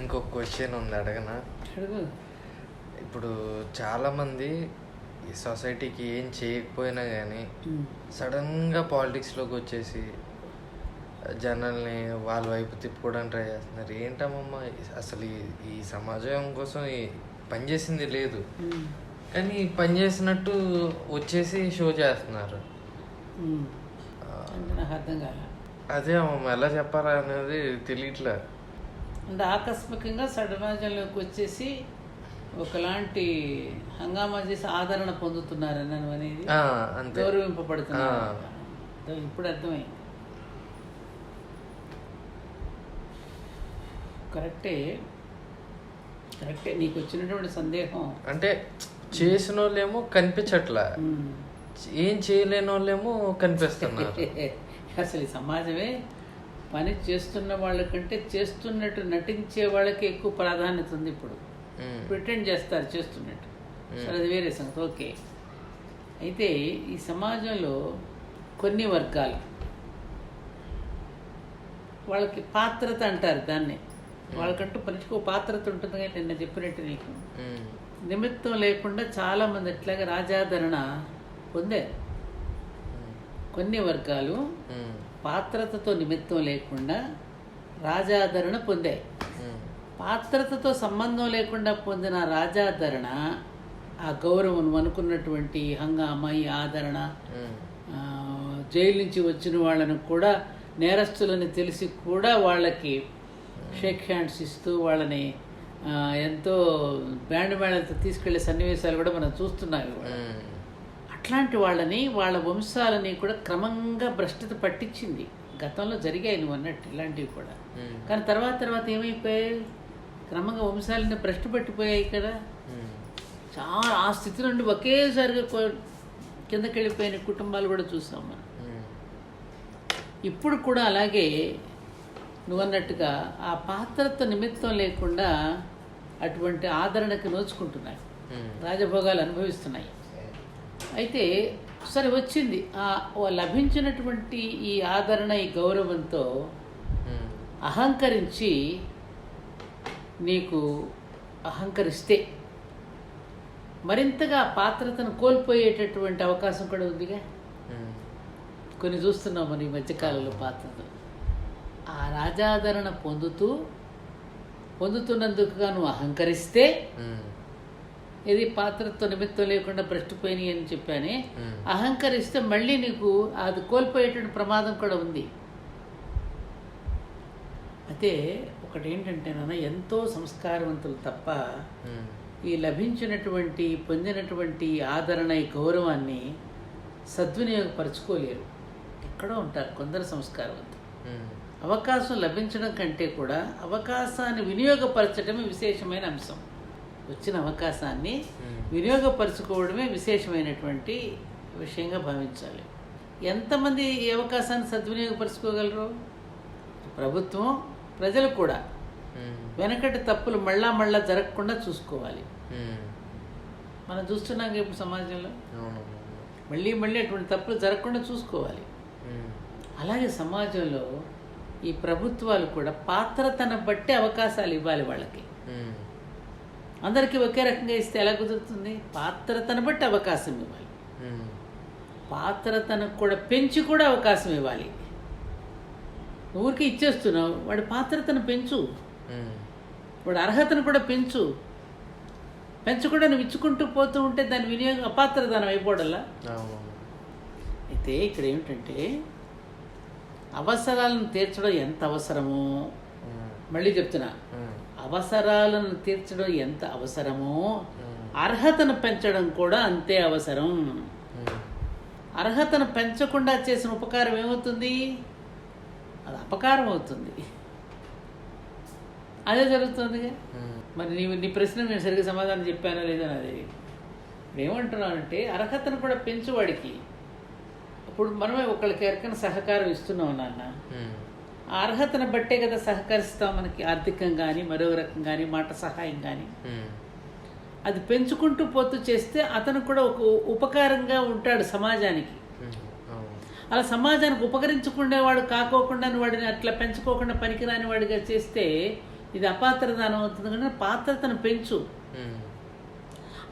ఇంకొక క్వశ్చన్ ఉంది అడగనా? అడుగు. ఇప్పుడు చాలామంది ఈ సొసైటీకి ఏం చేయకపోయినా కానీ. సడన్గా పాలిటిక్స్లోకి వచ్చేసి జనాల్ని వాళ్ళ వైపు తిప్పుకోవడానికి ట్రై చేస్తున్నారు. ఏంటమ్మమ్మ అసలు ఈ సమాజం కోసం ఈ పని చేసింది లేదు. కానీ పని చేసినట్టు వచ్చేసి షో చేస్తున్నారు. అదే అమ్మమ్మ ఎలా చెప్పాలా అనేది తెలియట్లే. అంటే ఆకస్మికంగా సమాజంలోకి వచ్చేసి ఒకలాంటి హంగామా చేసి ఆదరణ పొందుతున్నారని అనేది గౌరవింపబడుతున్నారు. ఇప్పుడు అర్థమైంది. కరెక్టే. కరెక్టే. నీకు వచ్చినటువంటి సందేహం. అంటే చేసిన వాళ్ళేమో కనిపించట్లా. ఏం చేయలేని వాళ్ళేమో కనిపిస్తున్నారు. అసలు ఈ సమాజమే పని చేస్తున్న వాళ్ళకంటే చేస్తున్నట్టు నటించే వాళ్ళకి ఎక్కువ ప్రాధాన్యత ఉంది ఇప్పుడు. ప్రిటెండ్ చేస్తారు చేస్తున్నట్టు. సరే అది వేరే సంగతి. ఓకే. అయితే ఈ సమాజంలో కొన్ని వర్గాలు వాళ్ళకి పాత్రత అంటారు దాన్ని. వాళ్ళకంటూ ఒక పాత్రత ఉంటుంది కానీ నిన్న చెప్పినట్టు నీకు. నిమిత్తం లేకుండా చాలామంది ఎట్లాగా రాజాదరణ పొందారు. కొన్ని వర్గాలు పాత్రతతో నిమిత్తం లేకుండా రాజాదరణ పొందాయి. పాత్రతతో సంబంధం లేకుండా పొందిన రాజాదరణ ఆ గౌరవం అనుకున్నటువంటి హంగామా ఈ ఆదరణ జైలు నుంచి వచ్చిన వాళ్ళను కూడా నేరస్తులని తెలిసి కూడా వాళ్ళకి షేక్ హ్యాండ్స్ ఇస్తూ వాళ్ళని ఎంతో బ్యాండ్ మేళంతో తీసుకెళ్ళే సన్నివేశాలు కూడా మనం చూస్తున్నాం అట్లాంటి వాళ్ళని వాళ్ళ వంశాలని కూడా క్రమంగా భ్రష్టత పట్టించింది. గతంలో జరిగాయి నువ్వు అన్నట్టు ఇలాంటివి కూడా. కానీ తర్వాత తర్వాత ఏమైపోయాయి? క్రమంగా వంశాలని భ్రష్టు పట్టిపోయాయి కదా. ఉమ్, చాలా ఆ స్థితి నుండి ఒకేసారిగా కిందకి వెళ్ళిపోయిన కుటుంబాలు కూడా చూసాం మనం. ఇప్పుడు కూడా అలాగే నువ్వన్నట్టుగా ఆ పాత్రతో నిమిత్తం లేకుండా అటువంటి ఆదరణకి నోచుకుంటున్నాయి. రాజభోగాలు అనుభవిస్తున్నాయి. అయితే సరే వచ్చింది. ఆ లభించినటువంటి ఈ ఆదరణ ఈ గౌరవంతో ఉమ్, అహంకరించి నీకు అహంకరిస్తే మరింతగా పాత్రతను కోల్పోయేటటువంటి అవకాశం కూడా ఉందిగా? ఉమ్, కొన్ని చూస్తున్నాం మన ఈ మధ్యకాలంలో పాత్రలు ఆ రాజాదరణ పొందుతూ పొందుతున్నందుకుగా నువ్వు అహంకరిస్తే ఉమ్, ఇది పాత్రతో నిమిత్తం లేకుండా భ్రష్టుపోయినాయి అని చెప్పానే అహంకరిస్తే మళ్ళీ నీకు అది కోల్పోయేటువంటి ప్రమాదం కూడా ఉంది. అయితే ఒకటి ఏంటంటే నాన్న ఎంతో సంస్కారవంతులు తప్ప ఈ లభించినటువంటి పొందినటువంటి ఆదరణ ఈ గౌరవాన్ని సద్వినియోగపరచుకోలేరు. ఎక్కడో ఉంటారు కొందరు సంస్కారవంతులు. అవకాశం లభించడం కంటే కూడా అవకాశాన్ని వినియోగపరచడమే విశేషమైన అంశం. వచ్చిన అవకాశాన్ని వినియోగపరచుకోవడమే విశేషమైనటువంటి విషయంగా భావించాలి. ఎంతమంది ఈ అవకాశాన్ని సద్వినియోగపరచుకోగలరు? ప్రభుత్వం ప్రజలు కూడా. వెనకటి తప్పులు మళ్ళా మళ్ళా జరగకుండా చూసుకోవాలి. మనం చూస్తున్నాం ఇప్పుడు సమాజంలో. మళ్ళీ మళ్ళీ అటువంటి తప్పులు జరగకుండా చూసుకోవాలి. అలాగే సమాజంలో ఈ ప్రభుత్వాలు కూడా పాత్రతను బట్టి అవకాశాలు ఇవ్వాలి వాళ్ళకి. అందరికీ ఒకే రకంగా ఇస్తే ఎలా కుదురుతుంది? పాత్రతను బట్టి అవకాశం ఇవ్వాలి. పాత్రతను కూడా పెంచి కూడా అవకాశం ఇవ్వాలి. ఊరికి ఇచ్చేస్తున్నావు వాడి పాత్రతను పెంచు. వాడి అర్హతను కూడా పెంచు. పెంచకుండా నువ్వు ఇచ్చుకుంటూ పోతూ ఉంటే దాని వినియోగం అపాత్రదానం అయిపోవడల్లా? అయితే ఇక్కడ ఏమిటంటే అవసరాలను తీర్చడం ఎంత అవసరమో మళ్ళీ చెప్తున్నా. అవసరాలను తీర్చడం ఎంత అవసరమో అర్హతను పెంచడం కూడా అంతే అవసరం. అర్హతను పెంచకుండా చేసిన ఉపకారం ఏమవుతుంది? అది అపకారం అవుతుంది. అదే జరుగుతుందిగా ఉమ్, మరి నీ నీ ప్రశ్న నేను సరిగ్గా సమాధానం చెప్పానో లేదో అది ఏమంటున్నానంటే అర్హతను కూడా పెంచు వాడికి. ఇప్పుడు మనమే ఒకళ్ళకి ఎవరికైనా సహకారం ఇస్తున్నాం నాన్న. అర్హతను బట్టే కదా సహకరిస్తాం మనకి ఆర్థికంగా కానీ మరో రకం కానీ మాట సహాయం కానీ అది పెంచుకుంటూ పోతూ చేస్తే అతను కూడా ఒక ఉపకారంగా ఉంటాడు సమాజానికి. అలా సమాజానికి ఉపకరించుకునేవాడు కాకోకుండా వాడిని అట్లా పెంచుకోకుండా పనికిరాని వాడిగా చేస్తే ఇది అపాత్రదానం అవుతుంది కానీ పాత్రతను పెంచు.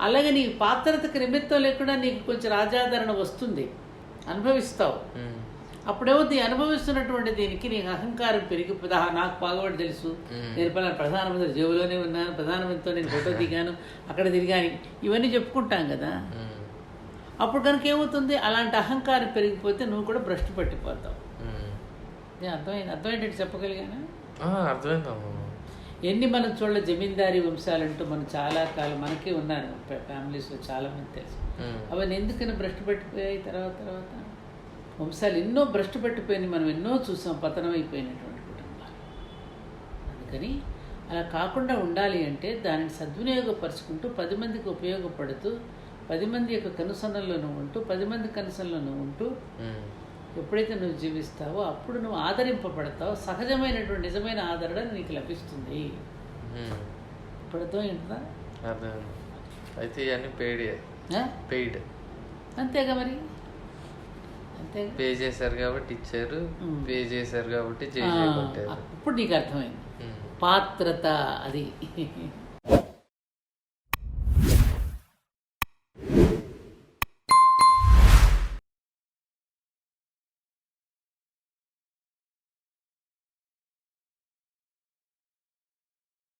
అలాగే నీ పాత్రతకు నిమిత్తం లేకుండా నీకు కొంచెం రాజాదరణ వస్తుంది. అనుభవిస్తావు. ఈ అనుభవిస్తున్నటువంటి దీనికి నీకు అహంకారం పెరిగిపోదా నాకు బాగోడు తెలుసు. నేను పలానా ప్రధానమంత్రి జేబులోనే ఉన్నాను ప్రధానమంత్రితో నేను ఫోటో దిగాను అక్కడ తిరిగాను. ఇవన్నీ చెప్పుకుంటాం కదా. అప్పుడు కనుక ఏమవుతుంది? అలాంటి అహంకారం పెరిగిపోతే నువ్వు కూడా భ్రష్టు పట్టిపోతావు. అర్థమైంది అర్థమేంటంటే చెప్పగలిగానా? ఆ, అర్థమైందమ్మా ఎన్ని మనం చూడ జమీందారీ వంశాలంటూ మనం చాలా కాలం మనకే ఉన్నారు ఫ్యా- ఫ్యామిలీస్లో చాలా మంది తెలుసు అవన్నీ ఎందుకని భ్రష్టు పట్టిపోయాయి తర్వాత తర్వాత? వంశాలు ఎన్నో భ్రష్టు పట్టిపోయినాయి మనం ఎన్నో చూసాం పతనం అయిపోయినటువంటి కుటుంబాలు. అందుకని అలా కాకుండా ఉండాలి అంటే దానిని సద్వినియోగపరుచుకుంటూ పది మందికి ఉపయోగపడుతూ పది మంది యొక్క కనుసన్నల్లోనూ ఉంటూ పది మంది కనుసన్నలోనూ ఉంటూ ఎప్పుడైతే నువ్వు జీవిస్తావో అప్పుడు నువ్వు ఆదరింపబడతావు సహజమైనటువంటి నిజమైన ఆదరణ నీకు లభిస్తుంది. అర్థమైందా అర్థమైంది. అయితే ఇవన్నీ పెయిడ్? పెయిడ్. అంతేగా మరి? పే చేశారు కాబట్టి ఇచ్చారు. పే చేశారు కాబట్టి ఇప్పుడు నీకు అర్థమైంది. పాత్రత అది.